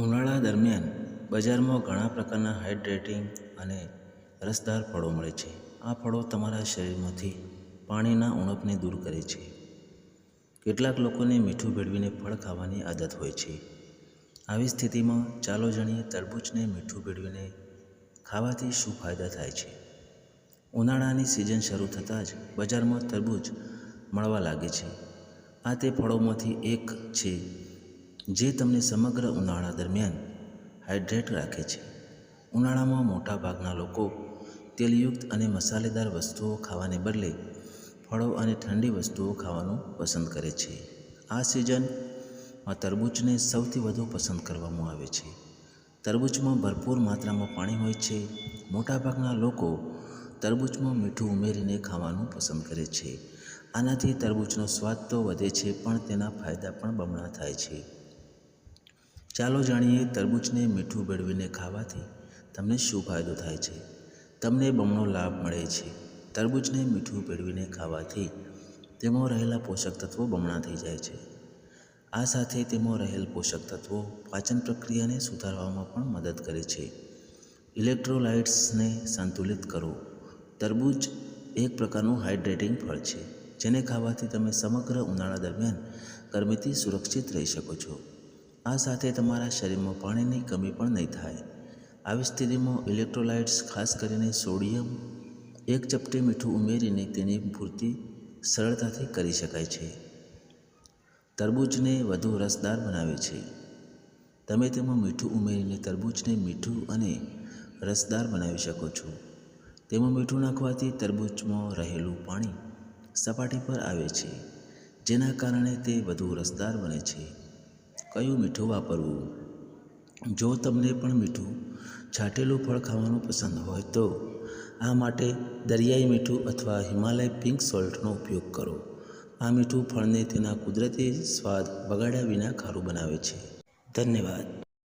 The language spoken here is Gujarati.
ઉનાળા દરમિયાન બજારમાં ઘણા પ્રકારના હાઇડ્રેટિંગ અને રસદાર ફળો મળે છે. આ ફળો તમારા શરીરમાંથી પાણીના ઉણપને દૂર કરે છે. કેટલાક લોકોને મીઠું ભેળવીને ફળ ખાવાની આદત હોય છે. આવી સ્થિતિમાં ચાલો જાણીએ તરબૂચને મીઠું ભેળવીને ખાવાથી શું ફાયદા થાય છે. ઉનાળાની સિઝન શરૂ થતાં જ બજારમાં તરબૂચ મળવા લાગે છે. આ તે ફળોમાંથી એક છે જે તમને સમગ્ર ઉનાળા દરમિયાન હાઇડ્રેટ રાખે છે. ઉનાળામાં મોટાભાગના લોકો તેલયુક્ત અને મસાલેદાર વસ્તુઓ ખાવાને બદલે ફળો અને ઠંડી વસ્તુઓ ખાવાનું પસંદ કરે છે. આ સિઝનમાં તરબૂચને સૌથી વધુ પસંદ કરવામાં આવે છે. તરબૂચમાં ભરપૂર માત્રામાં પાણી હોય છે. મોટાભાગના લોકો તરબૂચમાં મીઠું ઉમેરીને ખાવાનું પસંદ કરે છે. આનાથી તરબૂચનો સ્વાદ તો વધે છે, પણ તેના ફાયદા પણ બમણા થાય છે. ચાલો જાણીએ તરબૂચને મીઠું ભેળવીને ખાવાથી તમને શું ફાયદો થાય છે? તમને બમણો લાભ મળે છે. તરબૂચને મીઠું ભેળવીને ખાવાથી તેમાં રહેલા પોષક તત્વો બમણા થઈ જાય છે. આ સાથે તેમાં રહેલ પોષક તત્વો પાચન પ્રક્રિયાને સુધારવામાં પણ મદદ કરે છે. ઇલેક્ટ્રોલાઇટ્સને સંતુલિત કરો. તરબૂચ એક પ્રકારનું હાઇડ્રેટિંગ ફળ છે, જેને ખાવાથી તમે સમગ્ર ઉનાળા દરમિયાન ગરમીથી સુરક્ષિત રહી શકો છો. આ સાથે તમારા શરીરમાં પાણીની કમી પણ નહીં થાય. આવી સ્થિતિમાં ઇલેક્ટ્રોલાઇટ્સ, ખાસ કરીને સોડિયમ, એક ચપટી મીઠું ઉમેરીને તેની પૂર્તિ સરળતાથી કરી શકાય છે. તરબૂચને વધુ રસદાર બનાવે છે. તમે તેમાં મીઠું ઉમેરીને તરબૂચને મીઠું અને રસદાર બનાવી શકો છો. તેમાં મીઠું નાખવાથી તરબૂચમાં રહેલું પાણી સપાટી પર આવે છે, જેના કારણે તે વધુ રસદાર બને છે. કયું મીઠું વાપરવું? જો તમને પણ મીઠું છાંટેલું ફળ ખાવાનું પસંદ હોય તો આ માટે દરિયાઈ મીઠું અથવા હિમાલય પિંક સોલ્ટનો ઉપયોગ કરો. આ મીઠું ફળને તેના કુદરતી સ્વાદ બગાડ્યા વિના ખારું બનાવે છે. ધન્યવાદ.